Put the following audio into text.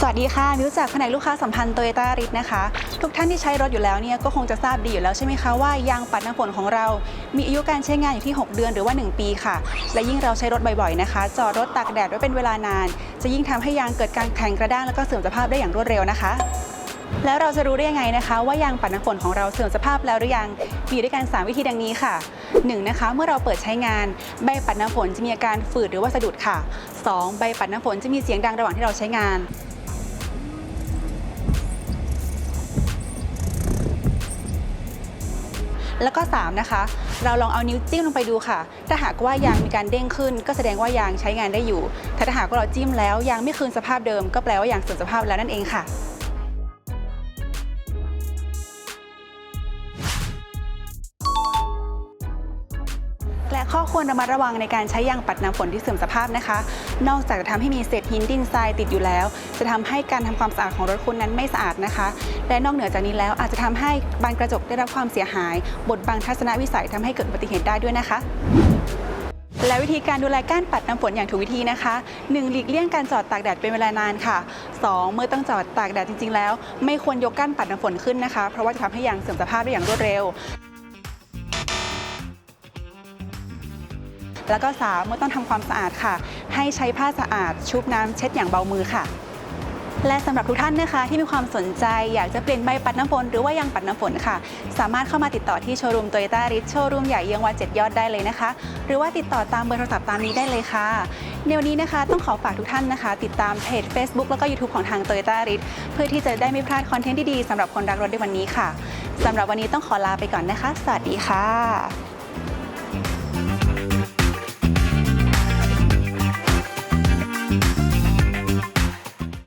สวัสดีค่ะ มิวจากแผนกลูกค้าสัมพันธ์โตโยต้าริสนะคะ ทุกท่านที่ใช้รถอยู่แล้วเนี่ยก็คงจะทราบดีอยู่แล้วใช่ไหมคะว่ายางปัดน้ำฝนของเรา มีอายุการใช้งานอยู่ที่ 6 เดือนหรือว่า 1 ปีค่ะ และยิ่งเราใช้รถบ่อยๆนะคะ จอดรถตากแดดไว้เป็นเวลานาน จะยิ่งทำให้ยางเกิดการแข็งกระด้างแล้วก็เสื่อมสภาพได้อย่างรวดเร็วนะคะแล้วเราจะรู้ได้ยังไงนะคะว่ายางปัดน้ำฝนของเราเสื่อมสภาพแล้วหรือยังมีด้วยกัน 3 วิธีดังนี้ค่ะ 1. นะคะ เมื่อเราเปิดใช้งานใบปัดน้ำฝนจะมีอาการฝืดหรือว่าสะดุดค่ะ 2. ใบปัดน้ำฝนจะมีเสียงดังระหว่างที่เราใช้งาน แล้วก็ 3 นะคะ เราลองเอานิ้วจิ้มลงไปดูค่ะ ถ้าหากว่ายางมีการเด้งขึ้น ก็แสดงว่ายางใช้งานได้อยู่แต่ถ้าหากว่าเราจิ้มแล้วยางไม่คืนสภาพเดิม ก็แปลว่ายางเสื่อมสภาพแล้วนั่นเองค่ะ ข้อควรระมัดระวังในการใช้ยางปัดน้ำฝนที่เสื่อมสภาพนะคะ นอกจากจะทำให้มีเศษหินดินทรายติดอยู่แล้ว จะทำให้การทำความสะอาดของรถคุณนั้นไม่สะอาดนะคะ และนอกเหนือจากนี้แล้วอาจจะทำให้บานกระจกได้รับความเสียหาย บดบังทัศนวิสัยทำให้เกิดอุบัติเหตุได้ด้วยนะคะและวิธีการดูแลก้านปัดน้ำฝนอย่างถูกวิธีนะคะ 1. หลีกเลี่ยงการจอดตากแดดเป็นเวลานานค่ะ 2. เมื่อต้องจอดตากแดดจริง ๆ แล้ว ไม่ควรยกก้านปัดน้ำฝนขึ้นนะคะ เพราะว่าจะทำให้ยางเสื่อมสภาพได้อย่างรวดเร็ว แล้วก็3เมื่อต้องทำความสะอาดค่ะ ให้ใช้ผ้าสะอาดชุบน้ำเช็ดอย่างเบามือค่ะ และสำหรับทุกท่านนะคะ ที่มีความสนใจอยากจะเปลี่ยนใบปัดน้ำฝนหรือว่ายางปัดน้ำฝนค่ะ สามารถเข้ามาติดต่อที่โชว์รูมโตโยต้าริสโชว์รูมใหญ่เยื้องวัดเจ็ดยอดได้เลยนะคะ หรือว่าติดต่อตามเบอร์โทรศัพท์ตามนี้ได้เลยค่ะในวันนี้นะคะต้องขอฝากทุกท่านนะคะ ติดตามเพจ Facebook แล้วก็ YouTube ของทางโตโยต้าริสเพื่อที่จะได้ไม่พลาดคอนเทนต์ดีๆสำหรับคนรักรถในวันนี้ค่ะสำหรับวันนี้ต้องขอลาไปก่อนนะคะ สวัสดีค่ะ